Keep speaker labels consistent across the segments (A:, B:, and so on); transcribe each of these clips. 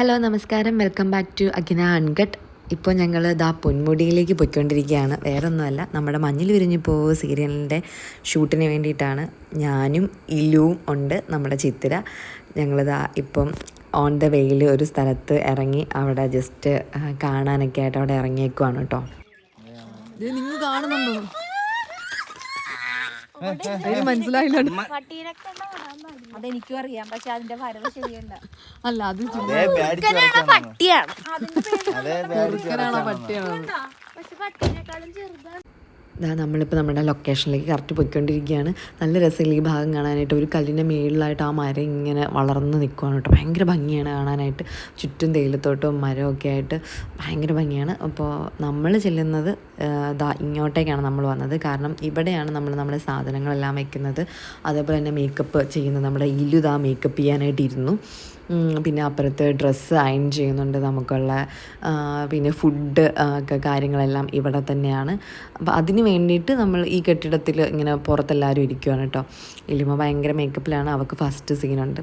A: Hello നമസ്കാരം. Welcome back to Akhina uncut ഇപ്പോൾ ഞങ്ങൾ ദാ പൊന്മുടിയിലേക്ക് പോയിക്കൊണ്ടിരിക്കുകയാണ്. വേറെ ഒന്നുമല്ല നമ്മുടെ മഞ്ഞിൽ വിരിഞ്ഞു പോവ് സീരിയലിന്റെ ഷൂട്ടിന് വേണ്ടിയിട്ടാണ് ഞാനും ഇലുവും ഉണ്ട് നമ്മുടെ ചിത്തിര. ഞങ്ങളിതാ ഇപ്പം ഓൺ ദ വേയിൽ ഒരു സ്ഥലത്ത് ഇറങ്ങി അവിടെ ജസ്റ്റ് കാണാനൊക്കെ ആയിട്ട് അവിടെ ഇറങ്ങിയേക്കുവാണ് കേട്ടോ.
B: നിങ്ങൾ കാണുന്നുണ്ടോ? മനസ്സിലായില്ല
C: അതെനിക്കും അറിയാം പക്ഷെ അതിന്റെ വരവ് ശരിയല്ല.
B: അല്ല അത്
C: പട്ടിയാണ്?
B: പട്ടിയാണ്? പട്ടിയാണോ
C: പക്ഷെ പട്ടീനേക്കാളും ചെറുതാണ്.
A: ഇതാ നമ്മളിപ്പോൾ നമ്മുടെ ലൊക്കേഷനിലേക്ക് കറക്റ്റ് പോയിക്കൊണ്ടിരിക്കുകയാണ്. നല്ല രസമില്ല ഈ ഭാഗം കാണാനായിട്ട്? ഒരു കല്ലിന്റെ മേളിലായിട്ട് ആ മരം ഇങ്ങനെ വളർന്ന് നിൽക്കുകയാണ് കേട്ടോ. ഭയങ്കര ഭംഗിയാണ് കാണാനായിട്ട്. ചുറ്റും തേയിലത്തോട്ടും മരമൊക്കെ ആയിട്ട് ഭയങ്കര ഭംഗിയാണ്. അപ്പോൾ നമ്മൾ ചെല്ലുന്നത് ദാ ഇങ്ങോട്ടേക്കാണ് നമ്മൾ വന്നത്. കാരണം ഇവിടെയാണ് നമ്മൾ നമ്മുടെ സാധനങ്ങളെല്ലാം വയ്ക്കുന്നത് അതേപോലെ തന്നെ മേക്കപ്പ് ചെയ്യുന്നത് നമ്മുടെ ഇല്ലുതാ മേക്കപ്പ് ചെയ്യാനായിട്ട് ഇരുന്നു ഉം, പിന്നെ അപ്പുറത്ത് ഡ്രസ്സ് അയൺ ചെയ്യുന്നുണ്ട് നമുക്കുള്ള പിന്നെ ഫുഡ് ഒക്കെ കാര്യങ്ങളെല്ലാം ഇവിടെ തന്നെയാണ്. അപ്പോൾ അതിന് വേണ്ടിയിട്ട് നമ്മൾ ഈ കെട്ടിടത്തിൽ ഇങ്ങനെ പുറത്തെല്ലാവരും ഇരിക്കുവാണ് കേട്ടോ ഇലിമ ഭയങ്കര മേക്കപ്പിലാണ് അവൾക്ക് ഫസ്റ്റ് സീനുണ്ട്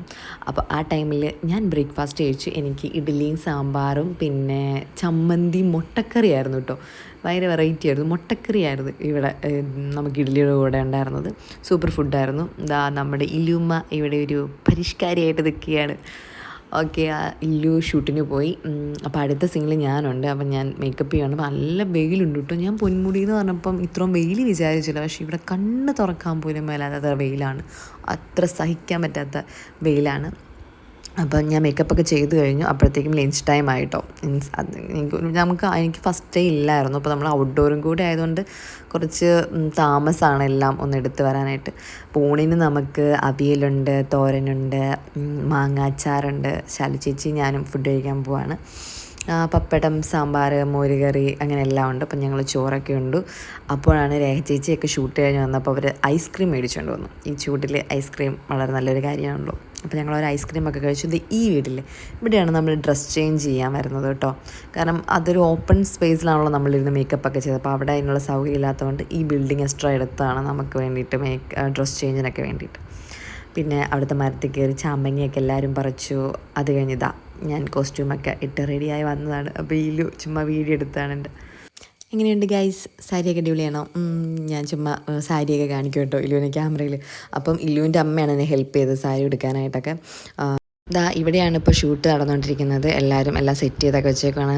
A: അപ്പോൾ ആ ടൈമിൽ ഞാൻ ബ്രേക്ക്ഫാസ്റ്റ് കഴിച്ചു എനിക്ക് ഇഡ്ഡലിയും സാമ്പാറും പിന്നെ ചമ്മന്തി മുട്ടക്കറിയായിരുന്നു കേട്ടോ ഭയങ്കര വെറൈറ്റി ആയിരുന്നു. മുട്ടക്കറി ആയിരുന്നു ഇവിടെ നമുക്ക് ഇഡ്ഡലിയുടെ കൂടെ ഉണ്ടായിരുന്നത്. സൂപ്പർ ഫുഡായിരുന്നു ഇതാ നമ്മുടെ ഇലുമ ഇവിടെ ഒരു പരിഷ്കാരിയായിട്ട് നിൽക്കുകയാണ്. ഓക്കെ ഇല്ലു ഷൂട്ടിന് പോയി. അപ്പോൾ അടുത്ത സീനിൽ ഞാനുണ്ട്. അപ്പം ഞാൻ മേക്കപ്പ് ചെയ്യണം നല്ല വെയിലുണ്ട് കേട്ടോ ഞാൻ പൊന്മുടി എന്ന് പറഞ്ഞപ്പം ഇത്രയും വെയിൽ വിചാരിച്ചില്ല. പക്ഷേ ഇവിടെ കണ്ണ് തുറക്കാൻ പോലും മേലാത്ത വെയിലാണ്. അത്ര സഹിക്കാൻ പറ്റാത്ത വെയിലാണ്. അപ്പം ഞാൻ മേക്കപ്പ് ഒക്കെ ചെയ്ത് കഴിഞ്ഞു. അപ്പോഴത്തേക്കും ലഞ്ച് ടൈം ആയിട്ടോ. മീൻസ് അത് എനിക്ക് നമുക്ക് എനിക്ക് ഫസ്റ്റ് ഡേ ഇല്ലായിരുന്നു. അപ്പോൾ നമ്മൾ ഔട്ട്ഡോറും കൂടി ആയതുകൊണ്ട് കുറച്ച് താമസമാണ് എല്ലാം ഒന്ന് എടുത്തു വരാനായിട്ട്. പൂണിന് നമുക്ക് അവിയലുണ്ട് തോരനുണ്ട് മാങ്ങാച്ചാറുണ്ട്. ശാലു ചേച്ചി ഞാനും ഫുഡ് കഴിക്കാൻ പോവാണ്. പപ്പടം സാമ്പാർ മോരുകറി അങ്ങനെ എല്ലാം ഉണ്ട്. അപ്പം ഞങ്ങൾ ചോറൊക്കെ ഉണ്ട്. അപ്പോഴാണ് രേഖ ചേച്ചിയൊക്കെ ഷൂട്ട് കഴിഞ്ഞ് വന്നപ്പോൾ അവർ ഐസ്ക്രീം മേടിച്ചുകൊണ്ട് വന്നു. ഈ ചൂടിൽ ഐസ്ക്രീം വളരെ നല്ലൊരു കാര്യമാണല്ലോ. അപ്പോൾ ഞങ്ങൾ ഒരു ഐസ്ക്രീം ഒക്കെ കഴിച്ചു. ഇത് ഈ വീട്ടിൽ ഇവിടെയാണ് നമ്മൾ ഡ്രസ് ചേഞ്ച് ചെയ്യാൻ വരുന്നത് കേട്ടോ. കാരണം അതൊരു ഓപ്പൺ സ്പേസിലാണല്ലോ നമ്മളിരുന്ന് മേക്കപ്പ് ഒക്കെ ചെയ്തത്. അപ്പോൾ അവിടെ അതിനുള്ള സൗകര്യം ഇല്ലാത്തതുകൊണ്ട് ഈ ബിൽഡിംഗ് എക്സ്ട്രാ എടുത്താണ് നമുക്ക് വേണ്ടിയിട്ട് മേക്ക് ഡ്രസ് ചേഞ്ചിനൊക്കെ വേണ്ടിയിട്ട്. പിന്നെ അവിടുത്തെ മരത്തിൽ കയറി ചാമ്പങ്ങയൊക്കെ എല്ലാവരും പറിച്ചു. അത് കഴിഞ്ഞിതാ ഞാൻ കോസ്റ്റ്യൂമൊക്കെ ഇട്ട് റെഡിയായി വന്നതാണ്. അപ്പോൾ ഈ ചുമ്മാ വീഡിയോ എടുത്താണ് എന്റെ എങ്ങനെയുണ്ട് ഗൈസ് സാരിയൊക്കെ അടിപൊളിയാണോ? ഞാൻ ചുമ്മാ സാരിയൊക്കെ കാണിക്കും കേട്ടോ ഇല്ലുവിനെ ക്യാമറയിൽ അപ്പം ഇല്ലുവിന്റെ അമ്മയാണ് എന്നെ ഹെൽപ്പ് ചെയ്തത് സാരി എടുക്കാനായിട്ടൊക്കെ ദാ ഇവിടെയാണ് ഇപ്പോൾ ഷൂട്ട് നടന്നുകൊണ്ടിരിക്കുന്നത് എല്ലാവരും എല്ലാം സെറ്റ് ചെയ്തൊക്കെ വെച്ചേക്കാണ്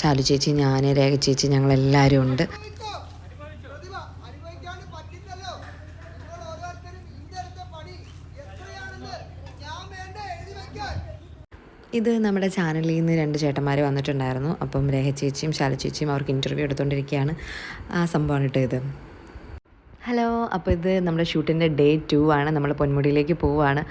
A: ശാലു ചേച്ചി ഞാൻ രേഖ ചേച്ചി ഞങ്ങളെല്ലാവരും ഉണ്ട്. ഇത് നമ്മുടെ ചാനലിൽ നിന്ന് രണ്ട് ചേട്ടന്മാർ വന്നിട്ടുണ്ടായിരുന്നു. അപ്പം രേഖ ചേച്ചിയും ശാല ചേച്ചിയും അവർക്ക് ഇന്റർവ്യൂ എടുത്തുകൊണ്ടിരിക്കുകയാണ് ആ സംഭവമാണ് കേട്ടോ ഇത്. ഹലോ അപ്പോൾ ഇത് നമ്മുടെ ഷൂട്ടിന്റെ ഡേ ടു ആണ്. നമ്മൾ പൊന്മുടിയിലേക്ക് പോവുകയാണ്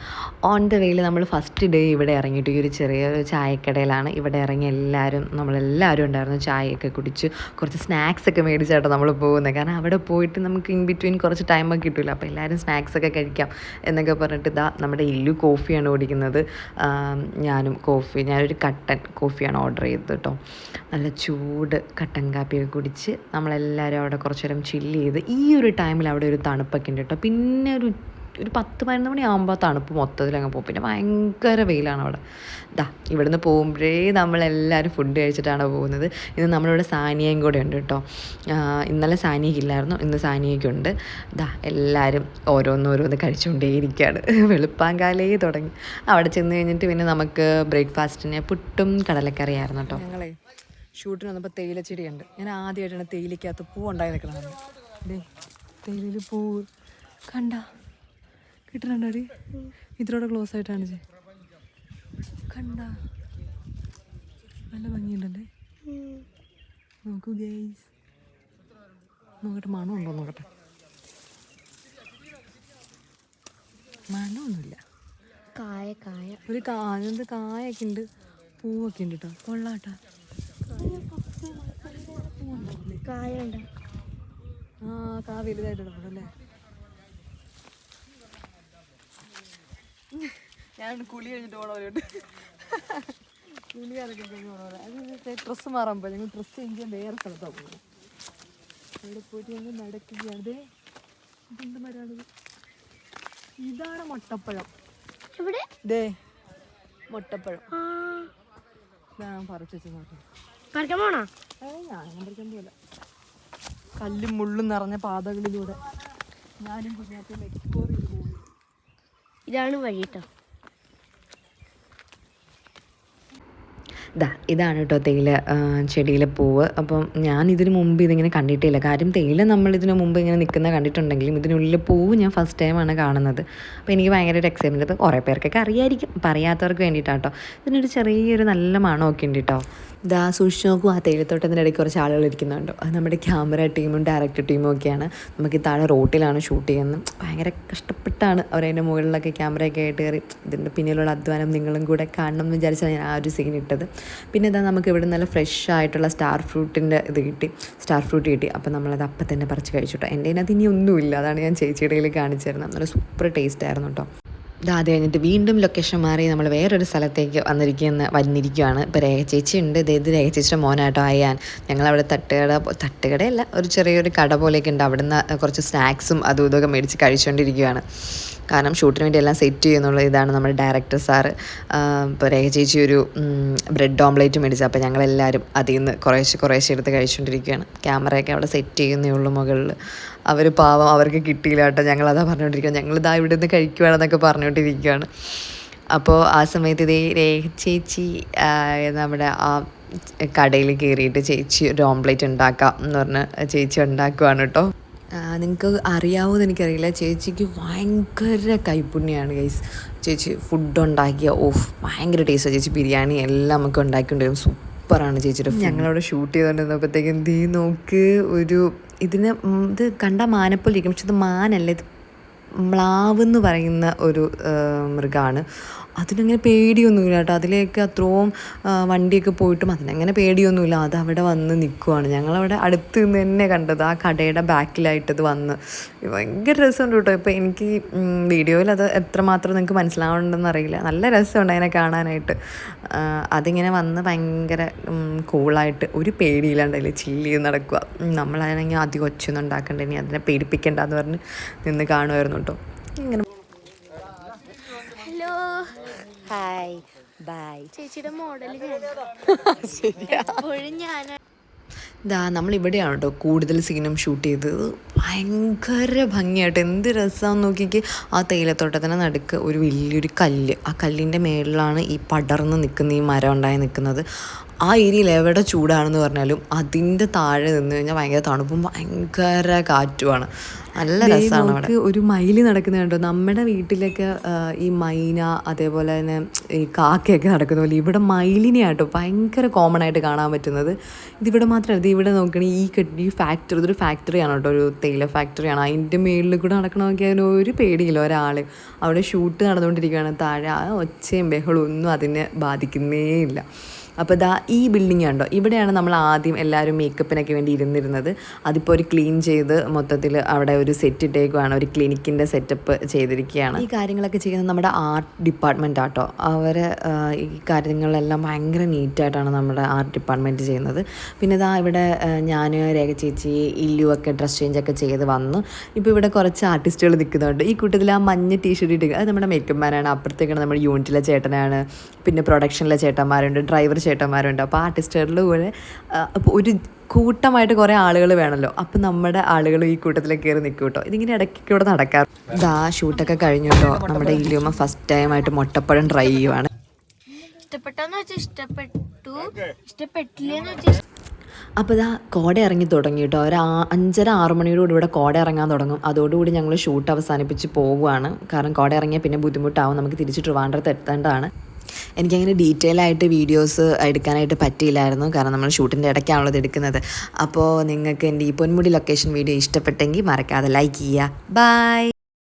A: ഓൺ ദ വേയിൽ നമ്മൾ ഫസ്റ്റ് ഡേ ഇവിടെ ഇറങ്ങിയിട്ട് ഈ ഒരു ചെറിയൊരു ചായക്കടയിലാണ്. ഇവിടെ ഇറങ്ങി എല്ലാവരും നമ്മളെല്ലാവരും ഉണ്ടായിരുന്നു. ചായയൊക്കെ കുടിച്ച് കുറച്ച് സ്നാക്സ് ഒക്കെ മേടിച്ചാട്ടോ നമ്മൾ പോകുന്നത് കാരണം അവിടെ പോയിട്ട് നമുക്ക് ഇൻ ബിറ്റ്വീൻ കുറച്ച് ടൈമൊക്കെ കിട്ടില്ല അപ്പോൾ എല്ലാവരും സ്നാക്സ് ഒക്കെ കഴിക്കാം എന്നൊക്കെ പറഞ്ഞിട്ട് ഇതാ നമ്മുടെ ഇല്ലു കോഫിയാണ് ഓടിക്കുന്നത് ഞാനും കോഫി ഞാനൊരു കട്ടൻ കോഫിയാണ് ഓർഡർ ചെയ്തത് കേട്ടോ. നല്ല ചൂട് കട്ടൻ കാപ്പിയൊക്കെ കുടിച്ച് നമ്മളെല്ലാവരും അവിടെ കുറച്ചു നേരം ചില്ല് ചെയ്ത് ഈ ഒരു ടൈമിൽ അവിടെ ഒരു തണുപ്പൊക്കെ ഉണ്ട് കേട്ടോ. പിന്നെ ഒരു ഒരു പത്ത് പതിനൊന്ന് മണിയാകുമ്പോൾ തണുപ്പ് മൊത്തത്തിൽ അങ്ങ് പോകും. പിന്നെ ഭയങ്കര വെയിലാണ് അവിടെ. ദാ ഇവിടുന്ന് പോകുമ്പോഴേ നമ്മളെല്ലാവരും ഫുഡ് കഴിച്ചിട്ടാണ് പോകുന്നത്. ഇന്ന് നമ്മളിവിടെ സാനിയയും കൂടെ ഉണ്ട് കേട്ടോ. ഇന്നലെ സാനിയയ്ക്ക് ഇല്ലായിരുന്നു ഇന്ന് സാനിയയ്ക്ക് ഉണ്ട്. ദാ എല്ലാവരും ഓരോന്നോരോന്ന് കഴിച്ചുകൊണ്ടേയിരിക്കുകയാണ് വെളുപ്പാങ്കാലേ തുടങ്ങി. അവിടെ ചെന്ന് കഴിഞ്ഞിട്ട് പിന്നെ നമുക്ക് ബ്രേക്ക്ഫാസ്റ്റിന് പുട്ടും കടലക്കറിയായിരുന്നു കേട്ടോ.
B: ഞങ്ങളെ ഷൂട്ടിന് വന്നപ്പോൾ തേയിലച്ചെടിയുണ്ട്. ഞാൻ ആദ്യമായിട്ടാണ് തേയിലയ്ക്കകത്ത് പൂ ഉണ്ടായി നിൽക്കണത് ഡേ തേയിലയിൽ പൂ കണ്ട. കിട്ടുന്നുണ്ടോ ഡി ഇതിലൂടെ ക്ലോസ് ആയിട്ടാണ് ചേ കണ്ട. നല്ല ഭംഗിയുണ്ടല്ലേ? നോക്കൂ ഗേസ് നോക്കട്ടെ മണമുണ്ടോ നോക്കട്ടെ? മണമൊന്നുമില്ല.
C: കായ കായ.
B: ഒരു കാഞ്ഞത് കായൊക്കെ ഉണ്ട്. പൂവൊക്കെ ഉണ്ട് കേട്ടോ. കൊള്ളാട്ടാ.
C: കായ ഉണ്ട്
B: ആ കാ വലുതായിട്ടുണ്ട് അല്ലേ? ഞാൻ കുളി കഴിഞ്ഞിട്ട് പോണവരുണ്ട് കുളി അതൊക്കെ കഴിഞ്ഞ് പോണവരെ അത് ഡ്രസ്സ് മാറാൻ പോയി. ഞങ്ങൾ ഡ്രസ്സ് ചേഞ്ച് ചെയ്യാൻ വേറെ സ്ഥലത്താണ് പോകുന്നത്. അവിടെ പോയിട്ട് ഞങ്ങൾ നടക്കുകയാണ്. ദേ, ഇതെന്ത് മരമാണിത്? ഇതാണ് മുട്ടപ്പഴം.
C: ഇവിടെ
B: ദേ മുട്ടപ്പഴം.
C: ആ.
B: ഞാൻ പറിച്ചു വെച്ചു നോക്കാം
C: പറിക്കാൻ പോണോ?
B: ഞാൻ പറിക്കാൻ പോലെ കല്ലും മുള്ളും നിറഞ്ഞ പാതകളിലൂടെ ഞാനും കുഞ്ഞാറ്റും എക്സ്പ്ലോർ ചെയ്ത് പോകുന്നു.
C: ഇതാണ് വഴി കേട്ടോ
A: ദാ ഇതാണ് കേട്ടോ തേയില ചെടിയിലെ പൂവ്. അപ്പം ഞാൻ ഇതിനു മുമ്പ് ഇതിങ്ങനെ കണ്ടിട്ടില്ല. കാര്യം തേയില നമ്മൾ ഇതിന് മുമ്പ് ഇങ്ങനെ നിൽക്കുന്ന കണ്ടിട്ടുണ്ടെങ്കിലും ഇതിനുള്ളിൽ പൂവ് ഞാൻ ഫസ്റ്റ് ടൈമാണ് കാണുന്നത്. അപ്പോൾ എനിക്ക് ഭയങ്കരമായിട്ട് ഒരു എക്സൈറ്റ്മെന്റ് അപ്പോൾ കുറേ പേർക്കൊക്കെ അറിയായിരിക്കും പറയാത്തവർക്ക് വേണ്ടിയിട്ടാട്ടോ. ഇതിനൊരു ചെറിയൊരു നല്ല മണമൊക്കെ ഉണ്ട് കേട്ടോ ഇതാ സൂക്ഷിച്ച് നോക്കും ആ തേയിലത്തോട്ടത്തിന്റെ ഇടയ്ക്ക് കുറച്ച് ആളുകൾ ഇരിക്കുന്നുണ്ടോ. അത് നമ്മുടെ ക്യാമറ ടീമും ഡയറക്ടർ ടീമും ഒക്കെയാണ്. നമുക്ക് താഴെ റോട്ടിലാണ് ഷൂട്ട് ചെയ്യുന്നത്. ഭയങ്കര കഷ്ടപ്പെട്ടാണ് അവരതിന്റെ മുകളിലൊക്കെ ക്യാമറയൊക്കെ ആയിട്ട് കയറി. ഇതിന്റെ പിന്നിലുള്ള അധ്വാനം നിങ്ങളും കൂടെ കാണണം എന്ന് വിചാരിച്ചാണ് ഞാൻ ആ ഒരു സീൻ ഇട്ടത്. പിന്നെ ഇതാ നമുക്ക് ഇവിടെ നല്ല ഫ്രഷ് ആയിട്ടുള്ള സ്റ്റാർ ഫ്രൂട്ടിന്റെ ഇത് കിട്ടി. സ്റ്റാർ ഫ്രൂട്ട് കിട്ടി. അപ്പം നമ്മളത് അപ്പം തന്നെ പറിച്ച് കഴിച്ചു കേട്ടോ. എന്റെ അതിനകത്ത് ഇനി ഒന്നുമില്ല അതാണ് ഞാൻ ചേച്ചിയുടെ കയ്യിൽ കാണിച്ചു തരുന്നത്. നല്ല സൂപ്പർ ടേസ്റ്റ് ആയിരുന്നു കേട്ടോ. ഇത് കഴിഞ്ഞിട്ട് വീണ്ടും ലൊക്കേഷൻ മാറി നമ്മൾ വേറൊരു സ്ഥലത്തേക്ക് വന്നിരിക്കുന്ന വന്നിരിക്കുകയാണ് ഇപ്പോൾ രേഖ ചേച്ചി ഉണ്ട് ഇത് ഇത് രേഖ ചേച്ചിയുടെ മോനാട്ടോ അയ്യാൻ ഞങ്ങളവിടെ തട്ടുകട തട്ടുകടയല്ല ഒരു ചെറിയൊരു കട പോലെയൊക്കെ ഉണ്ട്. അവിടുന്ന് കുറച്ച് സ്നാക്സും അതും ഇതൊക്കെ മേടിച്ച് കഴിച്ചുകൊണ്ടിരിക്കുകയാണ് കാരണം ഷൂട്ടിന് വേണ്ടി എല്ലാം സെറ്റ് ചെയ്യുന്നുള്ള ഇതാണ് നമ്മുടെ ഡയറക്ടർ സാർ ഇപ്പോൾ രേഖ ചേച്ചി ഒരു ബ്രെഡ് ഓംലേറ്റ് മേടിച്ചു അപ്പോൾ ഞങ്ങളെല്ലാവരും അതിൽ നിന്ന് കുറേശ്ശെ കുറേശ്ശെ എടുത്ത് കഴിച്ചുകൊണ്ടിരിക്കുകയാണ് ക്യാമറയൊക്കെ അവിടെ സെറ്റ് ചെയ്യുന്നേ ഉള്ളൂ മുകളിൽ അവർ പാവം അവർക്ക് കിട്ടിയില്ല കേട്ടോ. ഞങ്ങളതാ പറഞ്ഞുകൊണ്ടിരിക്കുക ഞങ്ങളിതാ ഇവിടെ നിന്ന് കഴിക്കുകയാണെന്നൊക്കെ പറഞ്ഞുകൊണ്ടിരിക്കുകയാണ് അപ്പോൾ ആ സമയത്ത് ഇതേ രേഖ ചേച്ചി നമ്മുടെ ആ കടയിൽ കയറിയിട്ട് ചേച്ചി ഒരു ഓംപ്ലേറ്റ് ഉണ്ടാക്കാം എന്ന് പറഞ്ഞ് ചേച്ചി ഉണ്ടാക്കുവാണ് കേട്ടോ. നിങ്ങൾക്ക് അറിയാവുമെന്ന് എനിക്കറിയില്ല. ചേച്ചിക്ക് ഭയങ്കര കൈപ്പുണ്യമാണ് ഗൈസ് ചേച്ചി ഫുഡ് ഉണ്ടാക്കിയ ഓഫ് ഭയങ്കര ടേസ്റ്റാണ് ചേച്ചി ബിരിയാണി എല്ലാം നമുക്ക് ഉണ്ടാക്കിക്കൊണ്ടിരും സൂപ്പറാണ് ചേച്ചിയുടെ ഞങ്ങളവിടെ ഷൂട്ട് ചെയ്തോണ്ടിരുന്നപ്പോഴത്തേക്കും ദീ നോക്ക് ഒരു ഇതിന് ഇത് കണ്ട മാനപ്പോലിരിക്കും പക്ഷെ ഇത് മാനല്ല ഇത് മ്ലാവ് എന്ന് പറയുന്ന ഒരു മൃഗമാണ്. അതിനങ്ങനെ പേടിയൊന്നുമില്ല കേട്ടോ. അതിലേക്ക് അത്രയും വണ്ടിയൊക്കെ പോയിട്ടും അതിനങ്ങനെ പേടിയൊന്നുമില്ല. അത് അവിടെ വന്ന് നിൽക്കുവാണ് ഞങ്ങളവിടെ അടുത്ത് നിന്ന് തന്നെ കണ്ടത്. ആ കടയുടെ ബാക്കിലായിട്ടത് വന്ന്. ഭയങ്കര രസമുണ്ട് കേട്ടോ. ഇപ്പോൾ എനിക്ക് വീഡിയോയിൽ അത് എത്രമാത്രം നിങ്ങൾക്ക് മനസ്സിലാവുന്നുണ്ടെന്ന് അറിയില്ല. നല്ല രസമുണ്ട് അതിനെ കാണാനായിട്ട്. അതിങ്ങനെ വന്ന് ഭയങ്കര കൂളായിട്ട് ഒരു പേടിയില്ലാണ്ട് അതിൽ ചില്ലി നടക്കുക നമ്മളതിനെ അധികം ഒച്ചയൊന്നും ഉണ്ടാക്കണ്ട. ഇനി അതിനെ പേടിപ്പിക്കണ്ട എന്ന് പറഞ്ഞ് നിന്ന് കാണുമായിരുന്നു കേട്ടോ. ഇങ്ങനെ
C: ഹലോ
A: ഹായ് ബൈ
C: ചേച്ചിയുടെ മോഡൽ എപ്പോഴും ഞാൻ
A: ഇതാ നമ്മളിവിടെയാണ് കേട്ടോ കൂടുതൽ സീനും ഷൂട്ട് ചെയ്തത്? ഭയങ്കര ഭംഗിയായിട്ട്. എന്ത് രസമാണെന്ന് നോക്കിക്ക്. ആ തേയിലത്തോട്ടത്തിന് നടുക്ക് ഒരു വലിയൊരു കല്ല്. ആ കല്ലിന്റെ മേളിലാണ് ഈ പടർന്ന് നിൽക്കുന്ന ഈ മരം ഉണ്ടായി നിൽക്കുന്നത്. ആ ഏരിയയിൽ എവിടെ ചൂടാണെന്ന് പറഞ്ഞാലും അതിന്റെ താഴെ നിന്ന് കഴിഞ്ഞാൽ ഭയങ്കര തണുപ്പും ഭയങ്കര കാറ്റുമാണ്. നല്ല രസമാണ് അവിടെ. ഒരു മയിൽ നടക്കുന്നത് കണ്ടോ? നമ്മുടെ വീട്ടിലൊക്കെ ഈ മൈന അതേപോലെ തന്നെ ഈ കാക്കയൊക്കെ നടക്കുന്ന പോലെ ഇവിടെ മയിലിനെ ആട്ടോ ഭയങ്കര കോമൺ ആയിട്ട് കാണാൻ പറ്റുന്നത്. ഇതിവിടെ മാത്രമല്ല ഇത് ഇവിടെ നോക്കണേ ഈ കെട്ടി ഈ ഫാക്ടറി ഇതൊരു ഫാക്ടറിയാണ് കേട്ടോ ഒരു തേയില ഫാക്ടറിയാണ് അതിന്റെ മേളിൽ കൂടെ നടക്കണമെങ്കിൽ അതിന് ഒരു പേടിയില്ല ഒരാൾ അവിടെ ഷൂട്ട് നടന്നുകൊണ്ടിരിക്കുകയാണ്. താഴെ ആ ഒച്ചയും ബഹളവും ഒന്നും അതിനെ ബാധിക്കുന്നേ ഇല്ല അപ്പോൾ ഇതാ ഈ ബിൽഡിംഗ് ഉണ്ടോ ഇവിടെയാണ് നമ്മൾ ആദ്യം എല്ലാവരും മേക്കപ്പിനൊക്കെ വേണ്ടി ഇരുന്നിരുന്നത്. അതിപ്പോൾ ഒരു ക്ലീൻ ചെയ്ത് മൊത്തത്തിൽ അവിടെ ഒരു സെറ്റ് ഇട്ടേക്കുവാണ്. ഒരു ക്ലിനിക്കിന്റെ സെറ്റപ്പ് ചെയ്തിരിക്കുകയാണ്. ഈ കാര്യങ്ങളൊക്കെ ചെയ്യുന്നത് നമ്മുടെ ആർട്ട് ഡിപ്പാർട്ട്മെന്റ് ആട്ടോ. അവർ ഈ കാര്യങ്ങളെല്ലാം ഭയങ്കര നീറ്റായിട്ടാണ് നമ്മുടെ ആർട്ട് ഡിപ്പാർട്ട്മെന്റ് ചെയ്യുന്നത്. പിന്നെ ഇതാ ഇവിടെ ഞാൻ രേഖ ചേച്ചി ഇല്ലു ഒക്കെ ഡ്രസ് ചേഞ്ച് ഒക്കെ ചെയ്ത് വന്നു. ഇപ്പോൾ ഇവിടെ കുറച്ച് ആർട്ടിസ്റ്റുകൾ നിൽക്കുന്നുണ്ട്. ഈ കൂട്ടത്തിൽ ആ മഞ്ഞ ടീഷർട്ട് ഇട്ട് അത് നമ്മുടെ മേക്കപ്പ് മാനാണ് അപ്പുറത്തേക്കാണ് നമ്മുടെ യൂണിറ്റിലെ ചേട്ടനാണ്. പിന്നെ പ്രൊഡക്ഷനിലെ ചേട്ടന്മാരുണ്ട്. ഡ്രൈവർ ചേട്ടന്മാരുണ്ട്. അപ്പോൾ ആർട്ടിസ്റ്റുകളുടെ കൂടെ അപ്പോൾ ഒരു കൂട്ടമായിട്ട് കുറേ ആളുകൾ വേണമല്ലോ അപ്പം നമ്മുടെ ആളുകൾ ഈ കൂട്ടത്തിലേക്ക് കയറി നിൽക്കും കേട്ടോ ഇതിങ്ങനെ ഇടയ്ക്കൊക്കെ ഇവിടെ നടക്കാറ്. ഇതാ ഷൂട്ടൊക്കെ കഴിഞ്ഞു കേട്ടോ നമ്മുടെ ഇല്ലുമ്മ ഫസ്റ്റ് ടൈമായിട്ട് മുട്ടപ്പഴം ട്രൈ ചെയ്യുവാണ്.
C: ഇഷ്ടപ്പെട്ടെന്ന് വെച്ചാൽ ഇഷ്ടപ്പെട്ടു. ഇഷ്ടപ്പെട്ടില്ലെന്ന് വെച്ചാൽ
A: അപ്പോൾ ഇതാ കോട ഇറങ്ങി തുടങ്ങി കേട്ടോ ഒരു അഞ്ചര ആറ് മണിയോടുകൂടി ഇവിടെ കോട ഇറങ്ങാൻ തുടങ്ങും. അതോടുകൂടി ഞങ്ങൾ ഷൂട്ട് അവസാനിപ്പിച്ച് പോവുകയാണ് കാരണം കോട ഇറങ്ങിയാൽ പിന്നെ ബുദ്ധിമുട്ടാവും. നമുക്ക് തിരിച്ച് ട്രിവാൻഡ്രത്ത് എത്തേണ്ടതാണ്. എനിക്കങ്ങനെ ഡീറ്റെയിൽ ആയിട്ട് വീഡിയോസ് എടുക്കാനായിട്ട് പറ്റിയില്ലായിരുന്നു. കാരണം നമ്മൾ ഷൂട്ടിന്റെ ഇടയ്ക്കാണല്ലോ എടുക്കുന്നത്. അപ്പോൾ നിങ്ങൾക്ക് എന്റെ ഈ പൊന്മുടി ലൊക്കേഷൻ വീഡിയോ ഇഷ്ടപ്പെട്ടെങ്കിൽ മറക്കാതെ ലൈക്ക് ചെയ്യുക. ബൈ